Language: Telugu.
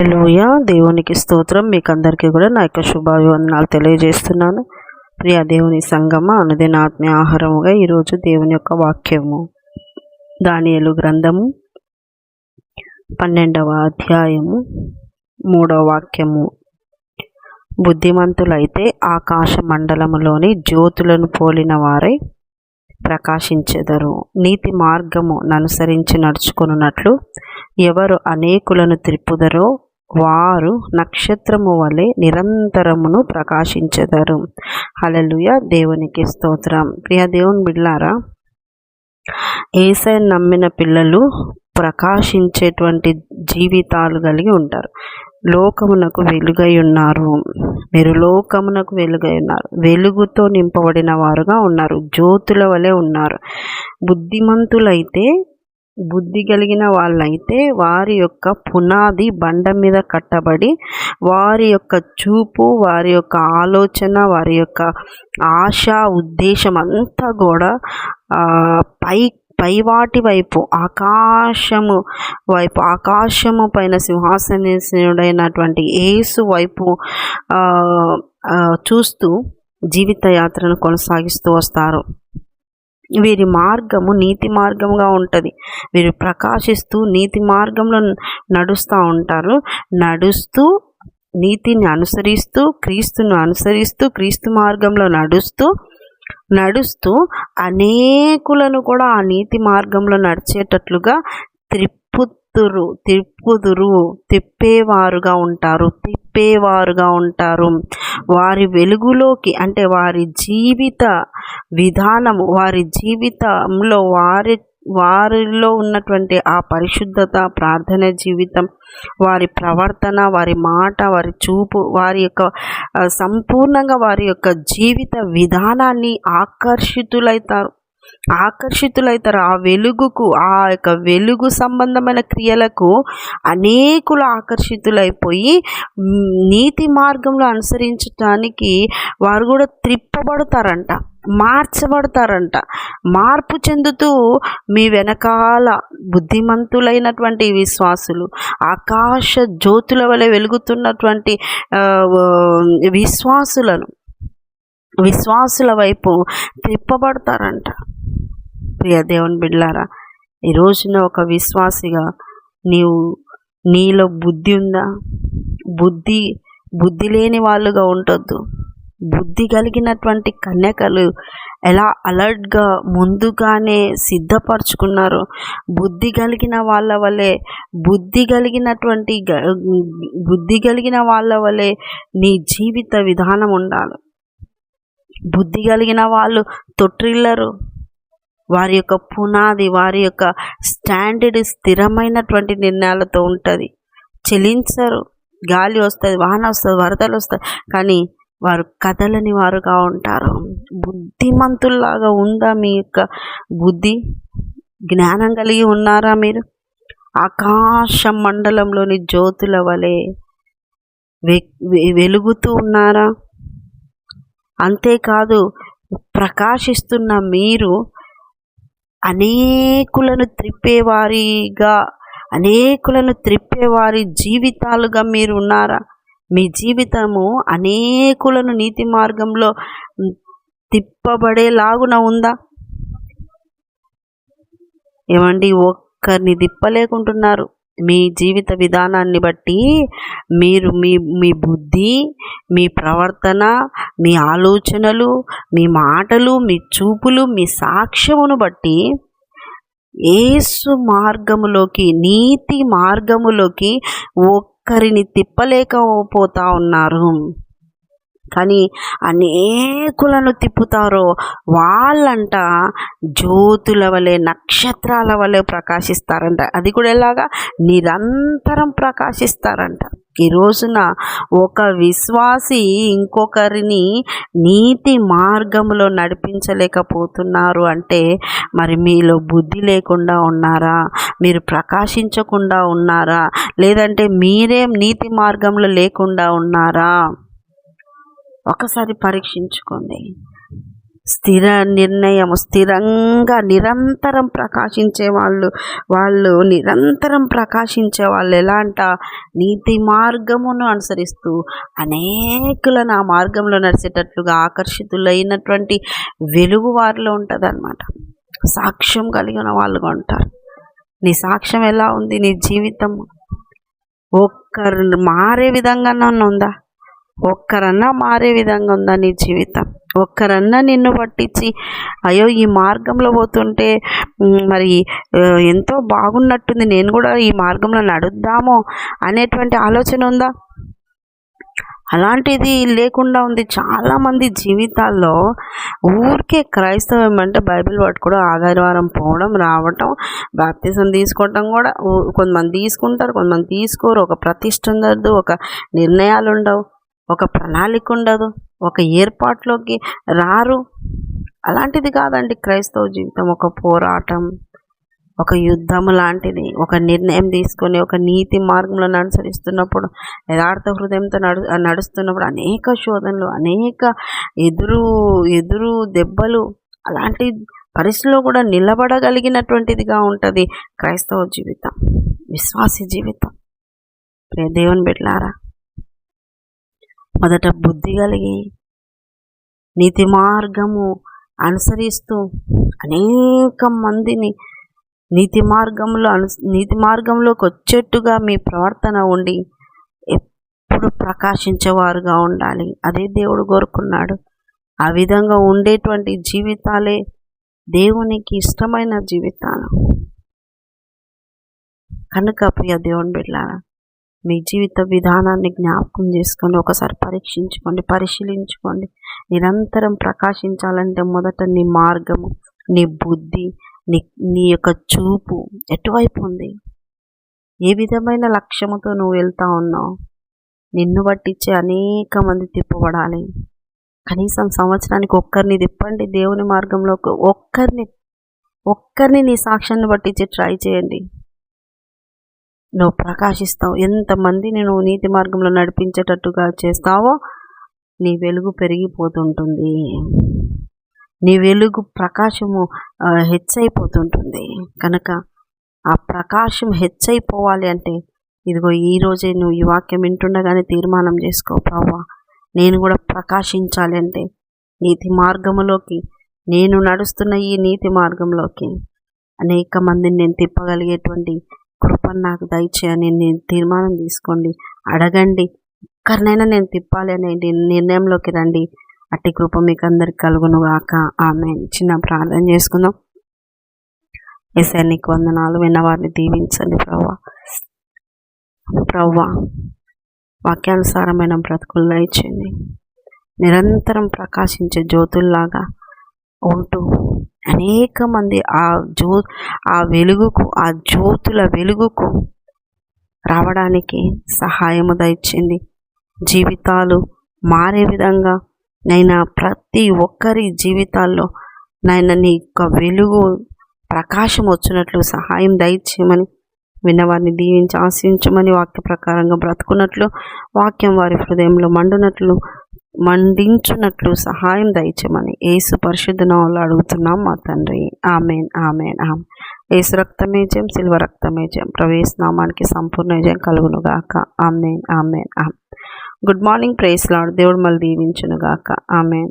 హలోయ దేవునికి స్తోత్రం. మీకు అందరికీ కూడా నా యొక్క శుభాభివందనాలు తెలియజేస్తున్నాను. ప్రియ దేవుని సంగమ అనుదిన ఆత్మీయ ఆహారముగా ఈరోజు దేవుని యొక్క వాక్యము. దానియలు గ్రంథము పన్నెండవ అధ్యాయము మూడవ వాక్యము. బుద్ధిమంతులైతే ఆకాశ మండలములోని జ్యోతులను పోలిన వారై ప్రకాశించెదరు. నీతి మార్గము ననుసరించి నడుచుకున్నట్లు ఎవరు అనేకులను త్రిప్పుదరో వారు నక్షత్రము వలె నిరంతరమును ప్రకాశించెదరు. అలలుయ దేవునికి స్తోత్రం. ప్రియ దేవుని బిడ్లారా ఏసై నమ్మిన పిల్లలు ప్రకాశించేటువంటి జీవితాలు కలిగి ఉంటారు. లోకమునకు వెలుగై ఉన్నారు. మీరు లోకమునకు వెలుగై ఉన్నారు. వెలుగుతో నింపబడిన వారుగా ఉన్నారు. జ్యోతుల వలె ఉన్నారు. బుద్ధిమంతులైతే బుద్ధి కలిగిన వాళ్ళైతే వారి యొక్క పునాది బండ మీద కట్టబడి వారి యొక్క చూపు వారి యొక్క ఆలోచన వారి యొక్క ఆశ ఉద్దేశం అంతా కూడా పై పైవాటి వైపు ఆకాశము వైపు ఆకాశము పైన సింహాసనేశ్వరుడైనటువంటి ఏసు వైపు చూస్తూ జీవిత యాత్రను కొనసాగిస్తూ వస్తారు. వీరి మార్గము నీతి మార్గంగా ఉంటుంది. వీరు ప్రకాశిస్తూ నీతి మార్గంలో నడుస్తూ ఉంటారు. నడుస్తూ నీతిని అనుసరిస్తూ క్రీస్తును అనుసరిస్తూ క్రీస్తు మార్గంలో నడుస్తూ నడుస్తూ అనేకులను కూడా ఆ నీతి మార్గంలో నడిచేటట్లుగా త్రిప్పుతురు తిప్పుదురు తిప్పేవారుగా ఉంటారు తిప్పేవారుగా ఉంటారు. వారి వెలుగులోకి అంటే వారి జీవిత విధానము వారి జీవితంలో వారి వారిలో ఉన్నటువంటి ఆ పరిశుద్ధత ప్రార్థన జీవితం వారి ప్రవర్తన వారి మాట వారి చూపు వారి యొక్క సంపూర్ణంగా వారి యొక్క జీవిత విధానాన్ని ఆకర్షితులైతారు. ఆకర్షితులైతారు. ఆ వెలుగుకు ఆ యొక్క వెలుగు సంబంధమైన క్రియలకు అనేకులు ఆకర్షితులైపోయి నీతి మార్గంలో అనుసరించటానికి వారు కూడా త్రిప్పబడతారంట మార్చబడతారంట. మార్పు చెందుతూ మీ వెనకాల బుద్ధిమంతులైనటువంటి విశ్వాసులు ఆకాశ జ్యోతుల వలె వెలుగుతున్నటువంటి విశ్వాసులను విశ్వాసుల వైపు తిప్పబడతారంట ప్రియ దేవుని బిడ్లారా ఈ రోజున ఒక విశ్వాసిగా నీవు నీలో బుద్ధి ఉందా? బుద్ధి బుద్ధి లేని వాళ్ళుగా ఉండొద్దు. బుద్ధి కలిగినటువంటి కన్యకలు ఎలా అలర్ట్గా ముందుగానే సిద్ధపరచుకున్నారో బుద్ధి కలిగిన వాళ్ళ వలె బుద్ధి కలిగినటువంటి బుద్ధి కలిగిన వాళ్ళ వలె నీ జీవిత విధానం ఉండాలి. బుద్ధి కలిగిన వాళ్ళు తొట్టిల్లరు. వారి యొక్క పునాది వారి యొక్క స్టాండర్డ్ స్థిరమైనటువంటి నిర్ణయాలతో ఉంటుంది. చెలించరు. గాలి వస్తుంది వాహన వస్తుంది వరదలు వస్తాయి కానీ వారు కదలని వారుగా ఉంటారు. బుద్ధిమంతుల్లాగా ఉందా మీ యొక్క బుద్ధి? జ్ఞానం కలిగి ఉన్నారా మీరు? ఆకాశ మండలంలోని జ్యోతుల వలె వెలుగుతూ ఉన్నారా? అంతేకాదు ప్రకాశిస్తున్న మీరు అనేకులను త్రిప్పేవారిగా అనేకులను త్రిప్పేవారి జీవితాలుగా మీరు ఉన్నారా? మీ జీవితము అనేకులను నీతి మార్గంలో తిప్పబడేలాగున ఉందా? ఏమండి ఒక్కరిని తిప్పలేకుంటున్నారు. మీ జీవిత విధానాన్ని బట్టి మీరు మీ మీ బుద్ధి మీ ప్రవర్తన మీ ఆలోచనలు మీ మాటలు మీ చూపులు మీ సాక్ష్యమును బట్టి ఏసు మార్గములోకి నీతి మార్గములోకి ఒక్కరిని తిప్పలేకపోతా ఉన్నారు. కానీ అనేకులను తిప్పుతారో వాళ్ళంట జ్యోతుల వలె నక్షత్రాల వలె ప్రకాశిస్తారంట. అది కూడా ఎలాగా? నిరంతరం ప్రకాశిస్తారంట. ఈ రోజున ఒక విశ్వాసి ఇంకొకరిని నీతి మార్గంలో నడిపించలేకపోతున్నారు అంటే మరి మీలో బుద్ధి లేకుండా ఉన్నారా? మీరు ప్రకాశించకుండా ఉన్నారా? లేదంటే మీరేం నీతి మార్గంలో లేకుండా ఉన్నారా? ఒకసారి పరీక్షించుకోండి. స్థిర నిర్ణయం స్థిరంగా నిరంతరం ప్రకాశించే వాళ్ళు వాళ్ళు నిరంతరం ప్రకాశించే వాళ్ళు ఎలా అంట? నీతి మార్గమును అనుసరిస్తూ అనేకులను ఆ మార్గంలో నడిచేటట్లుగా ఆకర్షితులైనటువంటి వెలుగు వారిలో ఉంటుందన్నమాట. సాక్ష్యం కలిగిన వాళ్ళుగా ఉంటారు. నీ సాక్ష్యం ఎలా ఉంది? నీ జీవితం ఒక్కరు మారే విధంగా నన్ను ఉందా? ఒక్కరన్నా మారే విధంగా ఉందా నీ జీవితం? ఒక్కరన్నా నిన్ను పట్టించి అయ్యో ఈ మార్గంలో పోతుంటే మరి ఎంతో బాగున్నట్టుంది నేను కూడా ఈ మార్గంలో నడుద్దామో అనేటువంటి ఆలోచన ఉందా? అలాంటిది లేకుండా ఉంది. చాలామంది జీవితాల్లో ఊరికే క్రైస్తవం అంటే బైబిల్ పట్టుకోవడం ఆదివారం పోవడం రావటం బాప్తిజం తీసుకోవటం కూడా కొంతమంది తీసుకుంటారు కొంతమంది తీసుకోరు. ఒక ప్రతిష్ట ఉండదు ఒక నిర్ణయాలు ఉండవు ఒక ప్రణాళిక ఉండదు ఒక ఏర్పాటులోకి రారు. అలాంటిది కాదండి క్రైస్తవ జీవితం ఒక పోరాటం ఒక యుద్ధం లాంటిది. ఒక నిర్ణయం తీసుకొని ఒక నీతి మార్గంలో అనుసరిస్తున్నప్పుడు యథార్థ హృదయంతో నడు నడుస్తున్నప్పుడు అనేక శోధనలు అనేక ఎదురు ఎదురు దెబ్బలు అలాంటి పరిస్థితిలో కూడా నిలబడగలిగినటువంటిదిగా ఉంటుంది క్రైస్తవ జీవితం విశ్వాస జీవితం. దేవుని బిడ్లారా మొదట బుద్ధి కలిగి నీతి మార్గము అనుసరిస్తూ అనేక మందిని నీతి మార్గంలో అను నీతి మార్గంలోకి వచ్చేట్టుగా మీ ప్రవర్తన ఉండి ఎప్పుడు ప్రకాశించేవారుగా ఉండాలి. అదే దేవుడు కోరుకున్నాడు. ఆ విధంగా ఉండేటువంటి జీవితాలే దేవునికి ఇష్టమైన జీవితాలు. కనుక ప్రియ దేవుని బిడ్డారా మీ జీవిత విధానాన్ని జ్ఞాపకం చేసుకొని ఒకసారి పరీక్షించుకోండి పరిశీలించుకోండి నిరంతరం ప్రకాశించాలంటే మొదట నీ మార్గము నీ బుద్ధి నీ నీ యొక్క చూపు ఎటువైపు ఉంది? ఏ విధమైన లక్ష్యముతో నువ్వు వెళ్తా ఉన్నావు? నిన్ను పట్టించే అనేక మంది తిప్పబడాలి. కనీసం సంవత్సరానికి ఒక్కరిని తిప్పండి దేవుని మార్గంలోకి ఒక్కరిని ఒక్కరిని నీ సాక్ష్యాన్ని పట్టించి ట్రై చేయండి. నువ్వు ప్రకాశిస్తావు. ఎంతమందిని నువ్వు నీతి మార్గంలో నడిపించేటట్టుగా చేస్తావో నీ వెలుగు పెరిగిపోతుంటుంది. నీ వెలుగు ప్రకాశము హెచ్చైపోతుంటుంది. కనుక ఆ ప్రకాశం హెచ్చైపోవాలి అంటే ఇదిగో ఈరోజే నువ్వు ఈ వాక్యం వింటుండగానే తీర్మానం చేసుకో ప్రభా. నేను కూడా ప్రకాశించాలి అంటే నీతి మార్గములోకి నేను నడుస్తున్న ఈ నీతి మార్గంలోకి అనేక మందిని నేను తిప్పగలిగేటువంటి కృపను నాకు దయచేయని నేను తీర్మానం తీసుకోండి. అడగండి. ఒక్కరినైనా నేను తిప్పాలి అనే నిర్ణయంలోకి రండి. అట్టి కృప మీకు అందరికి కలుగును గాక ఆమె చిన్న ప్రార్థన చేసుకుందాం. ఎస్ఐ నీకు వందనాలు. విన్నవారిని దీవించండి ప్రవ్వా. ప్రవ్వా వాక్యానుసారమైన బ్రతుకులు ఇచ్చింది నిరంతరం ప్రకాశించే జ్యోతుల్లాగా ఉంటూ అనేక మంది ఆ జ్యో ఆ వెలుగుకు ఆ జ్యోతుల వెలుగుకు రావడానికి సహాయము దయచింది జీవితాలు మారే విధంగా నైనా ప్రతి ఒక్కరి జీవితాల్లో నాయన నీ యొక్క వెలుగు ప్రకాశం వచ్చినట్లు సహాయం దయచేయమని విన్నవారిని దీవించి ఆశించమని వాక్య ప్రకారంగా బ్రతుకున్నట్లు వాక్యం వారి హృదయంలో మండునట్లు మండించునట్లు సహాయం దయచమని ఏసు పరిశుద్ధ నాళ్ళు అడుగుతున్నాం మా తండ్రి. ఆమెన్ ఆమెన్ ఆమె ఏసు రక్తమేజం శిల్వ రక్తమేజం ప్రవేశ నామానికి సంపూర్ణ విజయం కలుగునుగాక ఆమెన్ ఆమెన్ ఆమె గుడ్ మార్నింగ్ ప్రేస్ లాడు దేవుడు మళ్ళీ దీవించునుగాక ఆమెన్.